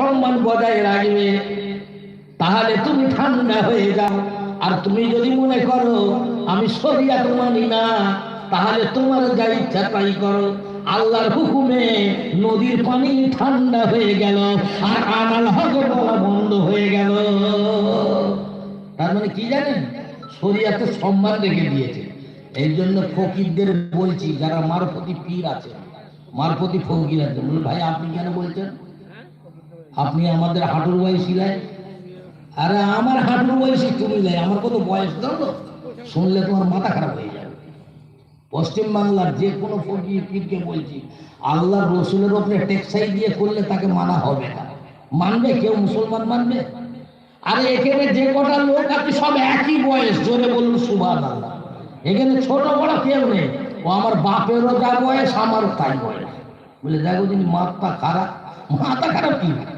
সম্মান বজায় রাখবে, তাহলে তুমি ঠান্ডা হয়ে যাও। আর তুমি যদি মনে করো, আমি শরিয়াত মানি না, তাহলে তোমার যা ইচ্ছা তাই করো। আল্লাহর হুকুমে নদীর পানি ঠান্ডা হয়ে গেল, আর আমাল হক বলা বন্ধ হয়ে গেল। তার মানে কি জানেন? শরিয়াতে সম্মান রেখে দিয়েছে। এই জন্য ফকিরদের বলছি, যারা মারফতি পীর আছে, মারফতি ফকির আছে ভাই, আপনি কেন বলছেন? আপনি আমাদের হাঁটুর বয়সী লাই আরে আমার হাঁটুর বয়সী তুমি লাই আমার কত বয়স? জানো শুনলে তোমার মাথা খারাপ হয়ে যাবে। পশ্চিম বাংলার যে কোনো ফকির, পীরকে বলছি আল্লাহ রসুলের ওপরে টেক্সাই দিয়ে করলে তাকে মানা হবে না। মানবে? কেউ মুসলমান মানবে? আরে এখানে যে কটা লোক আছে, সব একই বয়স, জোরে বলুন সুভান আল্লাহ এখানে ছোট বড় কেউ নেই। ও আমার বাপেরও যা বয়স, আমারও তাই বয়স। বলে দেখো যিনি মাথা খারাপ মাথা খারাপ কি? ও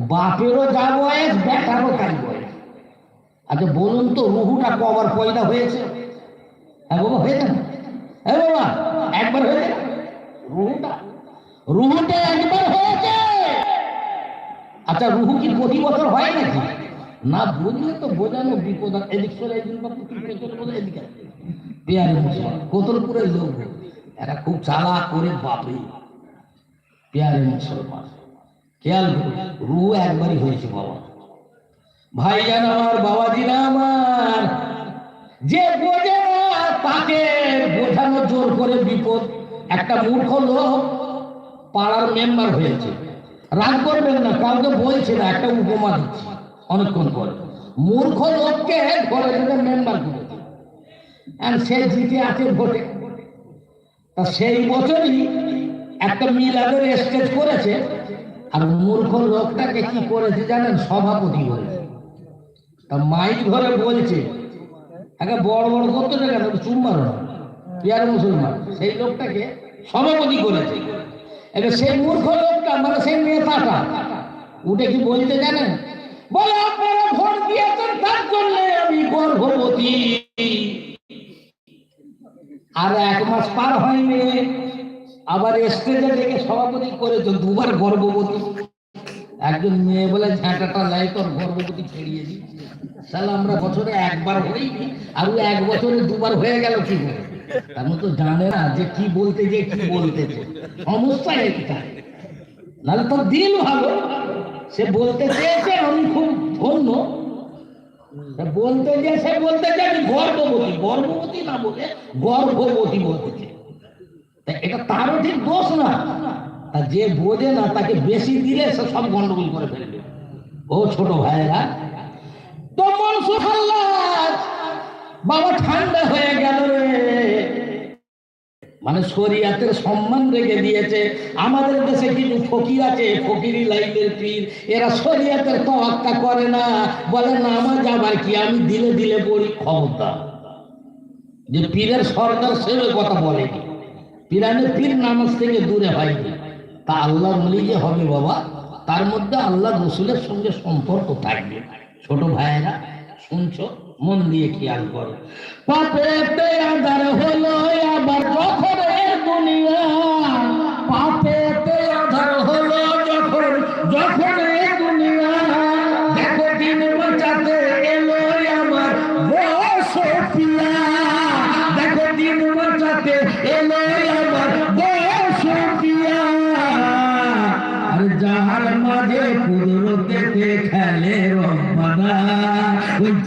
বাপেরও যা বয়স বেটারও তাই বয়স আচ্ছা বলুন তো, রুহুটা কবার পয়দা হয়েছে? হ্যাঁ বাবা হয়েছে না হ্যাঁ বাবা, একবার হয়েছে? রুহুটা রুহুটা একবার হয়েছে। আচ্ছা রুহু কি প্রতি বছর হয় নাকি? না, বুঝলে তো বোঝানো বিপদ এদিক সরে একদিন বা এদিকে পেয়ারে মুসলমান কোতলপুরের লোক। এরা খুব চালা করে, বাপরে। পেয়ারে মুসলমান খেয়াল রুহু একবারই হয়েছে বাবা। ভাইজান আমার বাবা বাবাজিরা আমার। যে বোঝে তাকে বোঝানো জোর করে বিপদ। একটা মূর্খ লোক পাড়ার মেম্বার হয়েছে। রাগ করবেন না, কাউকে বলছে না, একটা উপমা দিচ্ছি অনেকক্ষণ পরে। মূর্খ লোককে ঘরে থেকে মেম্বার করেছে আর সে জিতে আছে ভোটে। তা সেই বছরই একটা মিলাদের স্টেজ করেছে। আর মূর্খ লোকটাকে কি করেছে জানেন? সভাপতি করেছে তা মাইক ধরে বলছে একে বড় বড় করতে না কেন? চুম মারো না পিয়ার মুসলমান? সেই লোকটাকে সভাপতি করেছে। এবার সেই মূর্খ লোকটা মানে সেই নেতাটা, উঠে কি বলতে জানেন? বলে, আপনারা ভোট দিয়েছেন, তার জন্য আমি গর্ভবতী। আর এক মাস পার হয়নি। আবার স্টেজে থেকে সভাপতি করেছ দুবার গর্ভবতী। একজন মেয়ে বলে, ঝাঁটাটা লাই, তোর গর্ভবতী ছড়িয়ে দিই। তাহলে আমরা বছরে একবার হইনি আর এক বছরে দুবার হয়ে গেল কি করে? তার মতো জানে না যে কি বলতে যে কি বলতেছে সমস্যা এটা নাহলে তোর দিল ভালো। সে বলতে চেয়েছে, আমি খুব ধন্য। বলতে যে, সে বলতে যে আমি গর্ভবতী। গর্ভবতী না বলে গর্ভবতী বলতেছে তা এটা তারও ঠিক দোষ না। তা যে বোঝে না, তাকে বেশি দিলে সে সব গন্ডগোল করে ফেলবে। ও ছোট ভাইয়েরা, তো মনসুর বাবা ঠান্ডা হয়ে গেল রে। মানে শরিয়াতের সম্মান রেখে দিয়েছে। আমাদের দেশে কিছু ফকির আছে, ফকিরি লাইনের পীর। এরা শরিয়াতের তোয়াক্কা করে না। বলে নামাজ আবার কি? আমি দিলে দিলে পড়ি ক্ষমতা যে পীরের সরকার সেবে কথা বলেনি পীরানে পীর নামাজ থেকে দূরে হয়নি। তা আল্লাহ বলি যে, হবে বাবা, তার মধ্যে আল্লাহ রসুলের সঙ্গে সম্পর্ক থাকবে। ছোট ভাইয়েরা, শুনছ, মন দিয়ে খেয়াল করো। পাপেতে আদার হলো আবার দুনিয়া।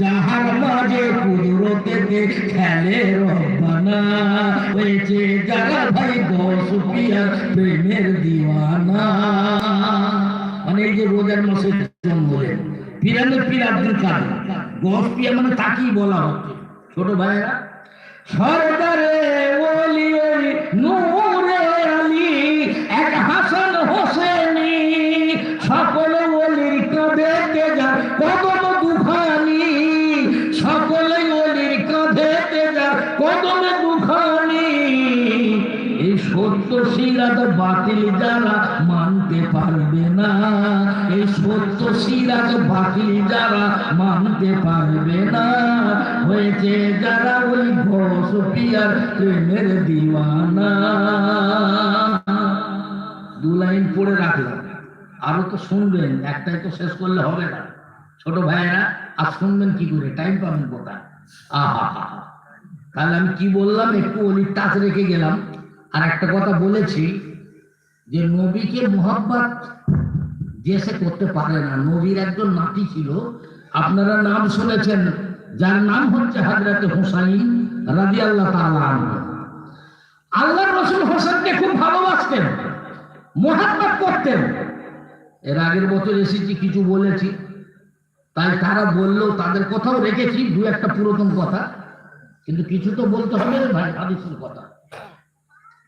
যাহার মাঝে খেলে যে যারা ভাই দশ প্রেমের দিওয়ানা। মানে এই যে রোজার মাসে মানে তাকেই বলা হচ্ছে। ছোট ভাইরা সরদারে বাতিল যারা মানতে পারবে না, এই সত্য সিরাত বাতিল যারা মানতে পারবে না, হয়েছে যারা ওই ঘোষ পিয়ার প্রেমের দিওয়ানা। দু লাইন পড়ে রাখলাম। আরও তো শুনবেন, একটাই তো শেষ করলে হবে না। ছোট ভাইয়েরা আর শুনবেন কি করে? টাইম পাবেন কোথায়? আহা। তাহলে আমি কি বললাম? একটু অলির টাচ রেখে গেলাম। আর একটা কথা বলেছি যে নবীকে মোহাব্বত যে সে করতে পারে না। নবীর একজন নাতি ছিল, আপনারা নাম শুনেছেন, যার নাম হচ্ছে হাজরাতে হুসাইন রাজি আল্লাহ আল্লাহ রসুল হোসেনকে খুব ভালোবাসতেন, মোহাব্বত করতেন। এর আগের বছর এসেছি, কিছু বলেছি। তাই তারা বললেও তাদের কথাও রেখেছি, দু একটা পুরাতন কথা। কিন্তু কিছু তো বলতে হবে ভাই, হাদিসের কথা।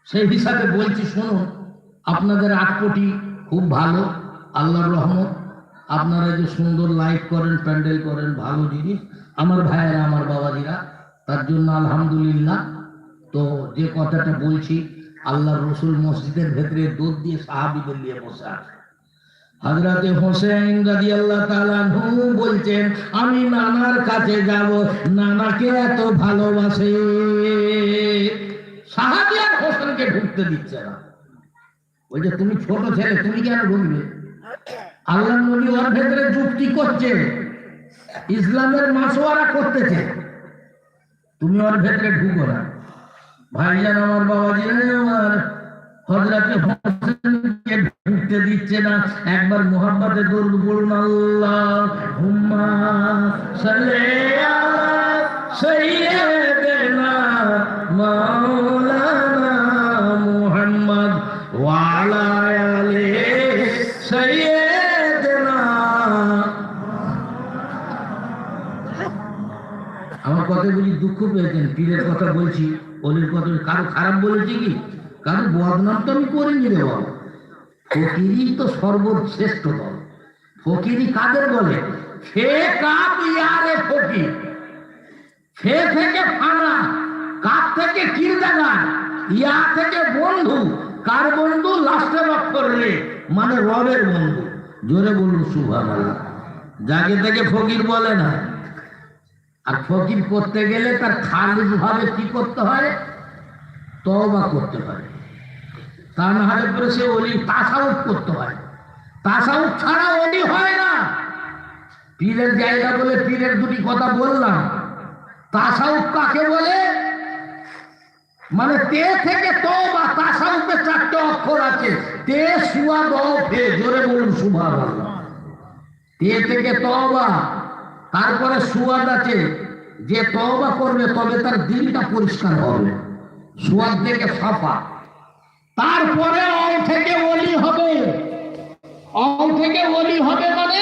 সেই হিসাবে বলছি, শুনুন। আপনাদের আট কোটি খুব ভালো, আল্লাহর রহমত। আপনারা যে সুন্দর লাইট করেন, প্যান্ডেল করেন, ভালো জিনিস। আমার ভাইয়েরা, আমার বাবাজিরা, তার জন্য আলহামদুলিল্লাহ। তো যে কথাটা বলছি আল্লাহ রসুল মসজিদের ভেতরে দুধ দিয়ে সাহাবিদের নিয়ে বসে আছে। হজরতে হোসেন রাজি আল্লাহ তাআলাহু বলছেন, আমি নানার কাছে যাব, নানাকে এত ভালোবাসে। সাহাবি আর হোসেনকে ঢুকতে দিচ্ছে না। ওই যে তুমি ছোট ছেলে, তুমি কেন ঢুকবে আল্লাহ নবী ওর ভেতরে যুক্তি করছে, ইসলামের মাসোয়ারা করতেছে। তুমি ওর ভেতরে ঢুকো না। ভাইজান আমার আমার হোসেনকে ঢুকতে দিচ্ছে না। একবার মোহাম্মতে দরুদ পড়ুন, আল্লাহ হুম্মা সাল্লি আলা সাইয়্যিদিনা মাওলানা আমার কথা বলি দুঃখ পেয়েছেন, পীরের কথা বলছি, অলির কথা কারও খারাপ বলেছি কি? কারও বদনাম তো আমি করিনি রে বাবা। ফকিরই তো সর্বশ্রেষ্ঠ দল। ফকিরি কাদের বলে? ফে কাপ ইয়ারে ফকির? ফে থেকে ফানা কাপ থেকে কিরদাগার, ইয়া থেকে বন্ধু, কার বন্ধু লাস্টের অক্ষর রে? মানে রবের বন্ধু। জোরে বলুন সুভান যাকে থেকে ফকির বলে না। আর ফকির করতে গেলে তার খালিজ ভাবে কি করতে হয়? তবা করতে হয়। তা না হলে পরে সে অলি তাসাউফ করতে হয়। তাসাউফ ছাড়া অলি হয় না। পীরের জায়গা বলে পীরের দুটি কথা বললাম। তাসাউফ কাকে বলে? মানে তে থেকে তো বা তাসাউফে চারটে অক্ষর আছে। তে, সুয়া, দ জোরে বলুন সুভাষ তে থেকে তবা তারপরে সুয়াদ আছে যে তবা করবে তবে তার দিলটা পরিষ্কার হবে। সুয়াদ থেকে সাফা। তারপরে অল থেকে অলি হবে। অল থেকে অলি হবে মানে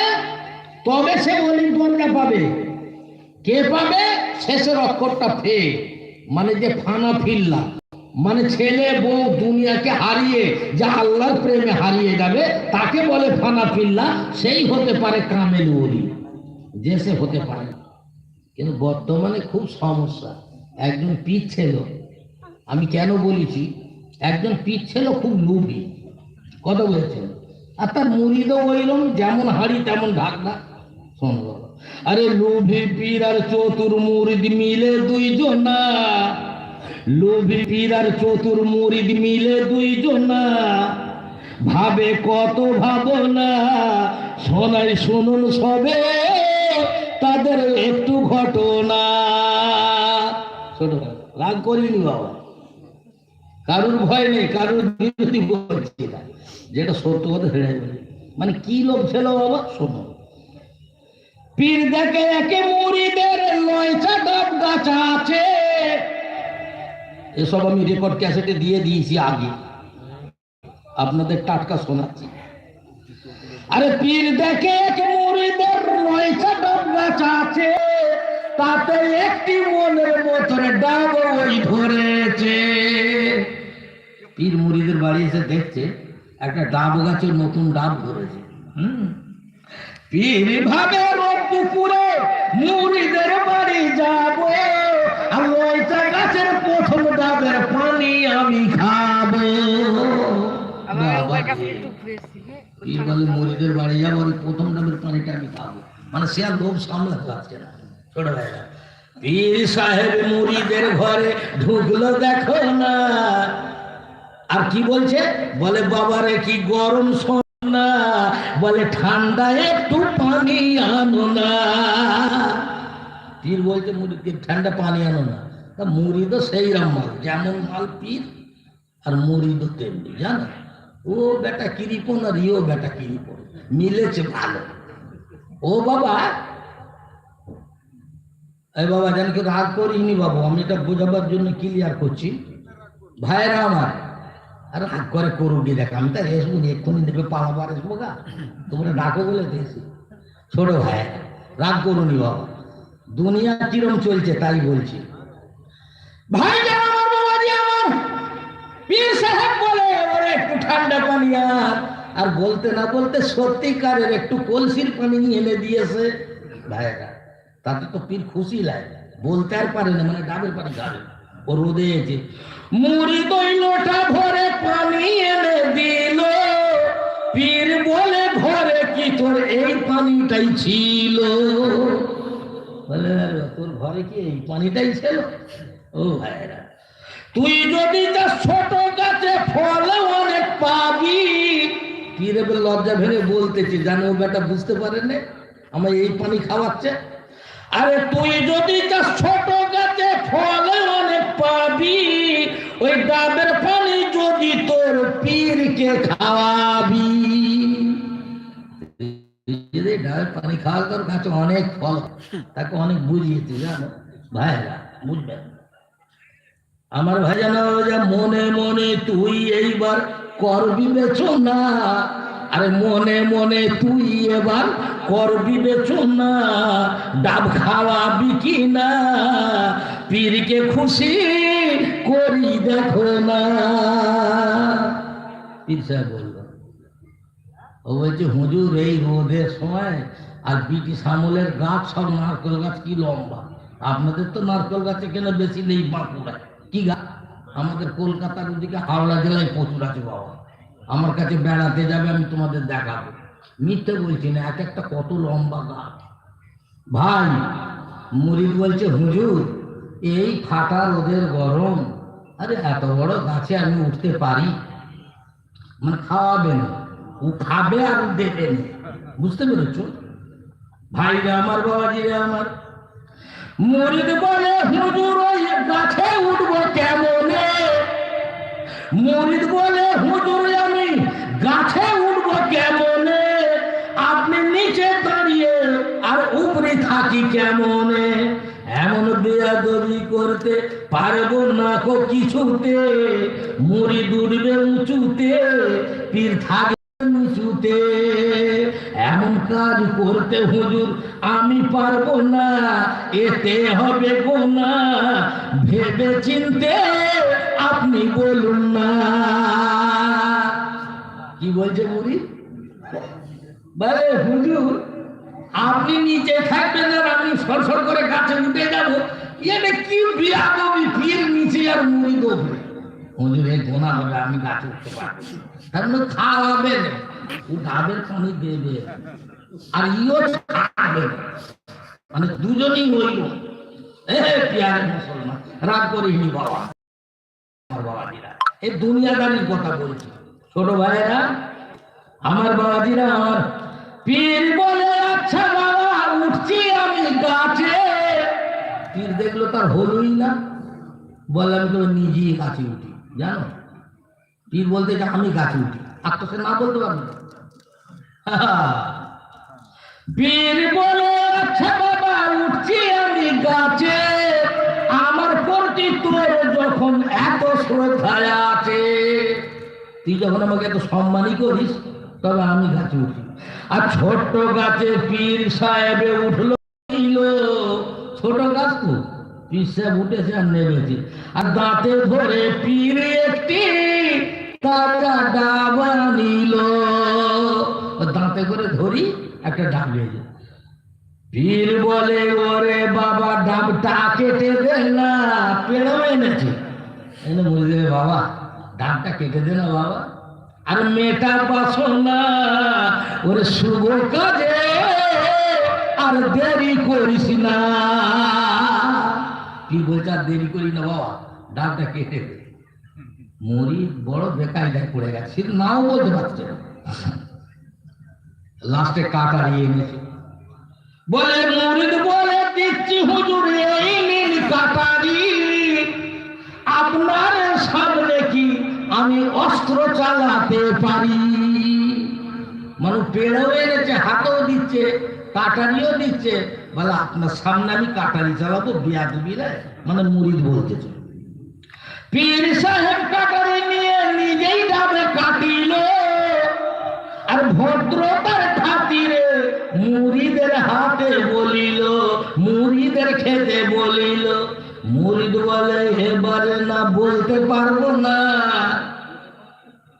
তবে সে অলির দরজা পাবে। কে পাবে? শেষের অক্ষরটা ফে। মানে যে ফানা ফিল্লা। মানে ছেলে, বউ দুনিয়াকে হারিয়ে, যা আল্লাহর প্রেমে হারিয়ে যাবে, তাকে বলে ফানা ফিল্লা, সেই হতে পারে কামেল ওলি। সে হতে পারে না। কিন্তু বর্তমানে খুব সমস্যা। একজন পিঠ ছিল আমি কেন বলেছি? একজন পিঠ ছিল খুব লোভী। কথা বলেছেন। আর তার মুড়িদও ওইরকম যেমন হাড়ি তেমন ঢাকনা শোনো আরে লোভী পীর আর চতুর মুরিদ মিলে দুইজনা। লোভী পীর আর চতুর মুরিদ মিলে দুইজনা। ভাবে কত ভাবনা। শোনাই শুনুন সবে। তাদের একটু ঘটনা। ছোট রাগ করিনি বাবা? কারুর ভয় নেই, কারুর বিরোধী বলছি না। যেটা সত্য কথা হেরে বলি। মানে কি লোক ছিল বাবা? শোনো। পীর দেখে একে মুড়িদের লয়চা ডাব গাছা আছে। এসব আমি রেকর্ড ক্যাসেটে দিয়ে দিয়েছি আগে। আপনাদের টাটকা শোনাচ্ছি। আরে পীর দেখে একে মুড়িদের লয়চা ডাব গাছা আছে তাতে একটি মনের মতরে ডাব ওই ধরেছে। পীর মুড়িদের বাড়ি এসে দেখছে একটা ডাব গাছের নতুন ডাব ধরেছে। পীর ভাবে দুপুরে মুড়িদের বাড়ি যাব আর লইচা গাছের প্রথম ডাবের পানি আমি খাব। বাবা রে। পীর বলে মুড়িদের বাড়ি যাব আর প্রথম ডাবের পানিটা আমি খাব। মানে সে আর লোভ সামলাতে পারছে না। ছোট ভাইরা, পীর সাহেব মুড়িদের ঘরে ঢুকলো দেখো না। আর কি বলছে? বলে, বাবারে কি গরম না বলে ঠান্ডা একটু পানি আনো না। পীর বলতে মুড়িকে ঠান্ডা পানি আনো না। তা মুড়ি তো সেই রকম মাল যেমন মাল পীর আর মুড়ি তো তেমনি, জানো? ও বেটা কিরিপন আর ইও বেটা কিরিপন, মিলেছে ভালো। ও বাবা এই বাবা জানি কেউ রাগ করিনি বাবু, আমি এটা বোঝাবার জন্য ক্লিয়ার করছি। ভাইরা আমার, আর রাগ করে করুক গিয়ে দেখ, আমি তো রেসবো নি, এক্ষুনি দেখবে পালাবার আসব গা। তোমরা ডাকো বলে দিয়েছি। ছোট ভাই, রাগ করুনি বাবা। দুনিয়া কিরম চলছে তাই বলছি। ভাই আমার বাবাজি আমার, পীর সাহেব একটু ঠান্ডা পানি আর। আর বলতে না বলতে সত্যিকারের একটু কলসির পানি এনে দিয়েছে। ভাইরা তাতে তো পীর খুশি লাগে। বলতে আর পারে না মানে ডাবের পানি খাবে ও রোদে মুড়ি দই লোটা ভরে পানি এনে দিল। পীর বলে, ঘরে কি তোর এই পানিটাই ছিল? বলে তোর ঘরে কি এই পানিটাই ছিল? ও ভাইরা তুই যদি চাস ছোট গাছে ফল অনেক পাবি। পীরে বলে লজ্জা ভেঙে বলতেছি জানো বেটা বুঝতে পারে না আমার এই পানি খাওয়াচ্ছে। আরে তুই যদি চাস ছোট গাছে ফল অনেক পাবি, ওই ডাবের পানি যদি তোর পীরকে খাওয়াবি। পানি খাওয়া তোর কাছে অনেক ফল। তাকে অনেক বুঝিয়েছে, জানো? ভাইরা, বুঝবেন? আমার ভাই জানো যে মনে মনে তুই এইবার করবি বেচনা। আরে মনে মনে তুই এবার করবি বেচনা। ডাব খাওয়াবি কি না পীরকে খুশি করি দেখো না। পীর সাহেব বলল, ও বলছে, হুজুর, এই রোদের সময় আর বিটি সামলের গাছ সব নারকেল গাছ কি লম্বা? আপনাদের তো নারকেল গাছে কেন বেশি নেই বাঁকুড়ায়? কি আমাদের কলকাতার ওদিকে হাওড়া জেলায় প্রচুর আছে বাবা। আমার কাছে বেড়াতে যাবে, আমি তোমাদের দেখাবো। মিথ্যে বলছি না, এক একটা কত লম্বা গাছ ভাই মুরিদ বলছে, হুজুর, এই ফাটা রোদের গরম, আরে এত বড় গাছে আমি উঠতে পারি? মানে খাওয়াবে না, ও খাবে আর দেবেন বুঝতে পেরেছ? ভাইরা আমার, বাবাজিরা আমার। মরিদ বলে, হুজুর, ওই গাছে উঠবো কেমনে? মরিদ বলে, হুজুর, আমি গাছে উঠবো কেমনে? আপনি নিচে দাঁড়িয়ে আর উপরে থাকি কেমনে? এমন বেয়াদবি করতে পারব না কো কিছুতে। মুড়ি দুড়বে উঁচুতে, পীর থাকবে নিচুতে। এমন কাজ করতে হুজুর, আমি পারব না। এতে হবে গোনা ভেবে চিনতে আপনি বলুন না। কি বলছে মুড়ি? বলে, হুজুর, আপনি নিচে থাকবেন আর আমি সরসর করে গাছে উঠে যাব। এটা কি বিয়াদবি পীর নিচে আর মুড়ি দোবরে হুজুর গোনা হবে আমি গাছে উঠতে পারব খাওয়াবে না ও পানি দেবে আর ইও খাবে। মানে মুসলমান, রাগ বাবা। বাবাজিরা দুনিয়াদারির কথা বলছি। ছোট ভাইরা আমার আমার পীর বলে আচ্ছা বাবা, উঠছি আমি গাছে। পীর দেখল তার হলোই না। বলে আমি তো নিজেই গাছে উঠি। জানো? পীর বলতে, আমি গাছে উঠি। সে না বলতে পারবে। পীর বলে আচ্ছা বাবা, উঠছি আমি গাছে। আমার প্রতি তোর যখন এত শ্রদ্ধা আছে, তুই যখন আমাকে এত সম্মানই করিস, তবে আমি গাছে উঠি। আর ছোট্ট গাছে পীর সাহেবে উঠল ছোট গাছ তো, পীর সাহেব উঠেছে আর নেমেছে। আর দাঁতে ধরে পীর একটি তাজা ডাবা নিল। দাঁতে করে ধরি, একটা ডাব হয়েছে পীর বলে, ওরে বাবা, ডাবটা কেটে না পেড়ো এনেছে। এনে বলছে বাবা, ডাবটা কেটে দে না বাবা। আর মেয়েটা বাসনা ওরে শুভ কাজে আর দেরি করিস না। কি বলছে, আর দেরি করি না বাবা, ডাবটা কেটে দে। মরি বড় বেকায়দায় পড়ে গেছে নাও বলতে পারছে লাস্টে কাটারি এনেছে। বলে মুরিদ বলে দিচ্ছি হুজুর, এই নিন কাটারি আপনার সামনে কি আমি অস্ত্র চালাতে পারি? মানে পেড়েও এনেছে, হাতেও দিচ্ছে, কাটারিও দিচ্ছে। বলে, আপনার সামনে আমি কাটারি চালাবো বিয়া দিবি মানে মুরিদ বলতেছে। পীর সাহেব কাটারি নিয়ে নিজেই যাবে কাটিল। আর ভদ্রতার খাতিরে মুড়িদের হাতে বলিল, মুড়িদের খেতে বলিল, মুড়িদ বলে এবারে না, বলতে পারব না।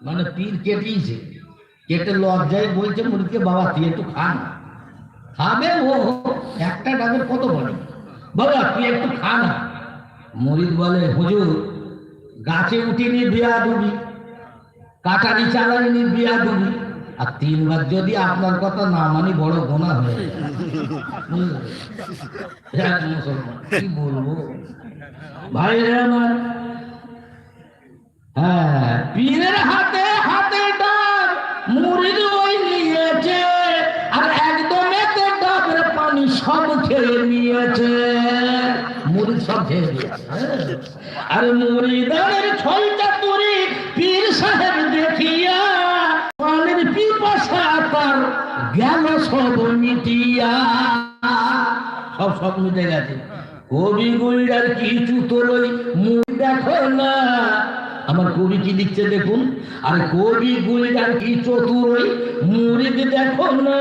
মানে পীর কেটেছে। কেটে লজ্জায় বলছে, মুড়িদকে বাবা, তুই একটু খা না। খাবে ও, একটা ডাবের কত বলে? বাবা, তুই একটু খা না। মুড়িদ বলে, হুজুর গাছে উঠিনি বিয়া ডুবি কাটারি চালাইনি বিয়া ডুবি আর তিনবার যদি আপনার কথা না মানি বড় গোনা হয়ে ভাই আমার হ্যাঁ পীরের হাতে হাতে ডাব, মুড়ির ওই নিয়েছে। আর একদম এতে ডাবের পানি সব খেয়ে নিয়েছে। মুড়ি সব খেয়ে নিয়েছে। হ্যাঁ। আর ছয়টা তুরি পীর সাহেব দেখিয়া পানির পিপাসা তার গেল সব মিটিয়া। সব সব মিটে গেছে। কবি গুইডার কিছু তোলই মুখ দেখো না। আমার কবি কি লিখছে দেখুন? আর কবি গুইডার কি চতুরই মুরিদ দেখো না।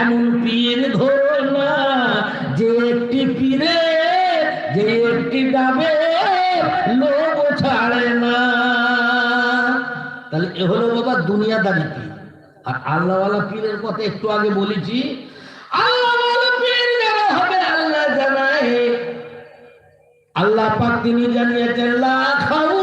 এমন পীর ধরো না যে একটি পীরে তাহলে এ হলো বাবা দুনিয়াদারি পীর আর আল্লাহওয়ালা পীরের কথা একটু আগে বলেছি হবে আল্লাহ জানায়। আল্লাহ পাক তিনি জানিয়েছেন লা খাউফুন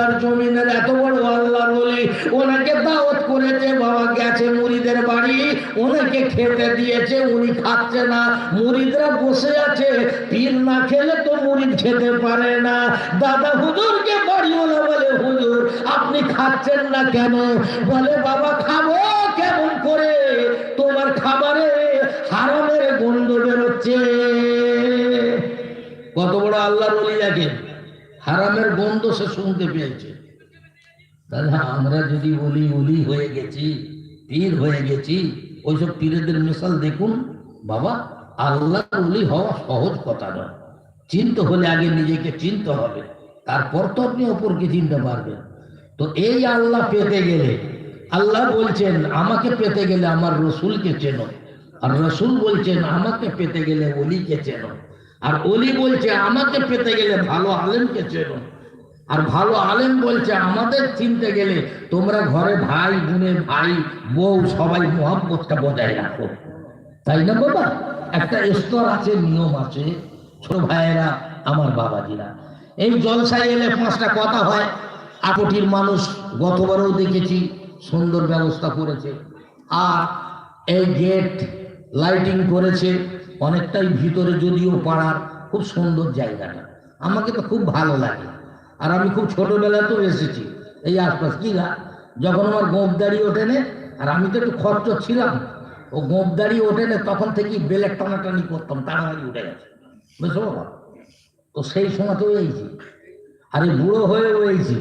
ফুরফুরার জমিনের এত বড় আল্লাহ বলি, ওনাকে দাওয়াত করেছে, বাবা গেছে মুড়িদের বাড়ি, ওনাকে খেতে দিয়েছে, উনি খাচ্ছে না, মুড়িদরা বসে আছে, পীর না খেলে তো মুড়িদ খেতে পারে না। দাদা হুজুরকে বাড়িওয়ালা বলে, হুজুর, আপনি খাচ্ছেন না কেন? বলে, বাবা, খাব কেমন করে? তোমার খাবারে হারামের গন্ধ বেরোচ্ছে। কত বড় আল্লাহর ওলি দেখেন। হারামের গন্ধ সে শুনতে পেয়েছে। তাহলে আমরা যদি বলি উলি হয়ে গেছি, পীর হয়ে গেছি, ওইসব পীরেদের মিশাল দেখুন, বাবা আল্লাহ উলি হওয়া সহজ কথা নয়। চিনতে হলে আগে নিজেকে চিনতে হবে, তারপর তো আপনি অপরকে চিনতে পারবেন। তো এই আল্লাহ পেতে গেলে, আল্লাহ বলছেন, আমাকে পেতে গেলে আমার রসুলকে চেনো। আর রসুল বলছেন, আমাকে পেতে গেলে অলিকে চেনো। আর অলি বলছে, আমাকে পেতে গেলে ভালো আলেমকে চেনো। আর ভালো আলেম বলছে, আমাদের চিনতে গেলে তোমরা ঘরে ভাই, বোনের ভাই, বউ, সবাই মোহাম্মতটা বজায় রাখো। তাই না বাবা? একটা স্তর আছে, নিয়ম আছে। ছোট ভাইয়েরা, আমার বাবাজিরা। এই জলসায় এলে পাঁচটা কথা হয়। আকটির মানুষ, গতবারেও দেখেছি, সুন্দর ব্যবস্থা করেছে। আর এই গেট, লাইটিং করেছে। অনেকটাই ভিতরে যদিও পাড়ার খুব সুন্দর জায়গাটা। আমাকে তো খুব ভালো লাগে। আর আমি খুব ছোটবেলাতেও এসেছি এই আশপাশ। কি গা? যখন আমার গোপদারি ওঠেনে, আর আমি তো একটু খরচ ছিলাম, ও গোপদারি ওঠেনে তখন থেকেই বেলের টানাটানি করতাম তাড়াতাড়ি উঠে গেছে। বুঝছ বাবা? তো সেই সময় তো এইছি আরে বুড়ো হয়ে রয়েছি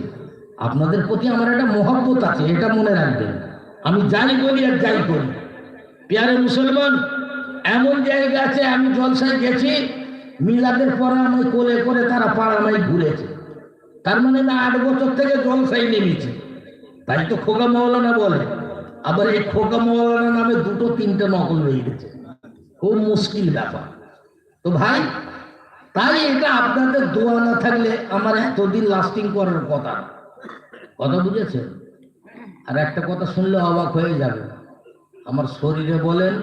আপনাদের প্রতি আমার একটা মহব্বত আছে, এটা মনে রাখবেন। আমি যাই বলি আর যাই করি। পেয়ারে মুসলমান এমন জায়গা আছে, আমি জলসায় গেছি, মিলাদের পরে আমি কোলে করে তারা পাড়ামাই ঘুরেছে। তার মানে না, আট বছর থেকে জলসাই নেমেছে। তাই তো খোকা মৌলানা বলে। আবার এই খোকা মৌলানা নামে দুটো, তিনটে নকল হয়ে গেছে। খুব মুশকিল ব্যাপার। তো ভাই, তাই এটা আপনাদের দোয়া না থাকলে আমার এতদিন লাস্টিং করার কথা। কথা বুঝেছেন? আর একটা কথা শুনলে অবাক হয়ে যাবে। আমার শরীরে বলেন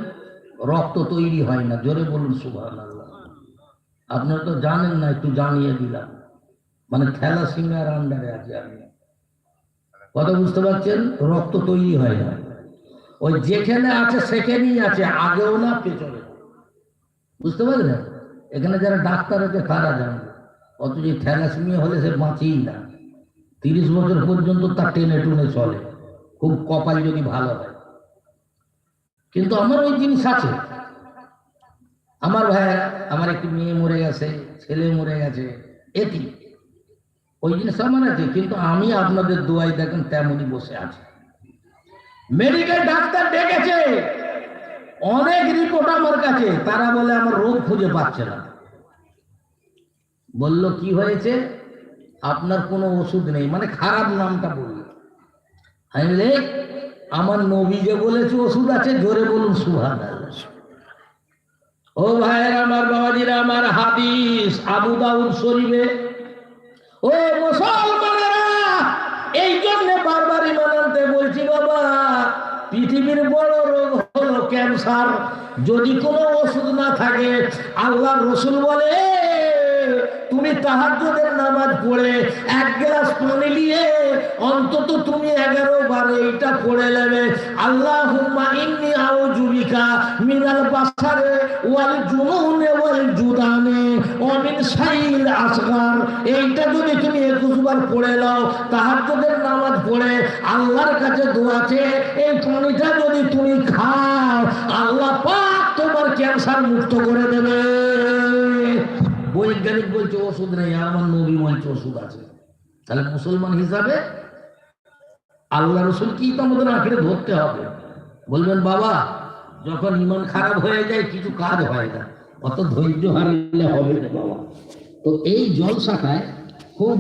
রক্ত তৈরি হয় না। জোরে বলুন আল্লাহ আপনারা তো জানেন না, একটু জানিয়ে দিলাম। মানে খেলা সিংহার আন্ডারে আছে আমি। কথা বুঝতে পারছেন? রক্ত তৈরি হয় না। ওই যেখানে আছে, সেখানেই আছে। আগেও না পেছনে বুঝতে পারলেন? এখানে যারা ডাক্তার আছে, তারা জানবে অথচ থ্যালাসমিয়া হলে সে বাঁচেই না। তিরিশ বছর পর্যন্ত তার টেনে টুনে চলে। খুব কপাল যদি ভালো হয়। কিন্তু আমার ওই জিনিস আছে। আমার ভাইয়া আমার একটি মেয়ে মরে গেছে, ছেলে মরে গেছে এটি ওই জিনিস আমার আছে কিন্তু আমি আপনাদের দোয়াই দেখেন তেমনই বসে আছি। মেডিকেল ডাক্তার ডেকেছে। অনেক রিপোর্ট আমার কাছে। তারা বলে আমার রোগ খুঁজে পাচ্ছে না। বলল, কি হয়েছে? আপনার কোনো ওষুধ নেই। মানে খারাপ নামটা বলল। আমার নবী যে বলেছে, ওষুধ আছে, জোরে বলুন সুহান ও ভাইয়ের, আমার বাবাজিরা, আমার হাদিস আবু দাউদ শরীফে, ও মুসলমানেরা এই জন্য বারবার ইমান আনতে বলছি, বাবা, পৃথিবীর বড় রোগ হলো ক্যান্সার। যদি কোনো ওষুধ না থাকে আল্লাহ রসুল বলে তুমি তাহাজ্জুদের নামাজ পড়ে এক গ্লাস পানি নিয়ে অন্তত তুমি এগারো বার এইটা পড়ে নেবে। আল্লাহ ইন্নি আউজুবিকা মিনাল বাসারে ওয়াল জুনুনে ওয়াল জুদানে অমিন সাইল আসগার। এইটা যদি তুমি একুশ বার পড়ে নাও, তাহাজ্জুদের নামাজ পড়ে আল্লাহর কাছে দোয়াছে এই পানিটা যদি তুমি খাও, আল্লাহ পাক তোমার ক্যান্সার মুক্ত করে দেবে। বৈজ্ঞানিক বলছে, ওষুধ নেই, আমার নবী বলছে ওষুধ আছে। তাহলে মুসলমান হিসাবে আল্লাহ রসুল কি তো আমাদের ধরতে হবে? বলবেন, বাবা, যখন ইমান খারাপ হয়ে যায়, কিছু কাজ হয় না। অত ধৈর্য হারালে হবে না, বাবা। তো এই জলসাটায় খুব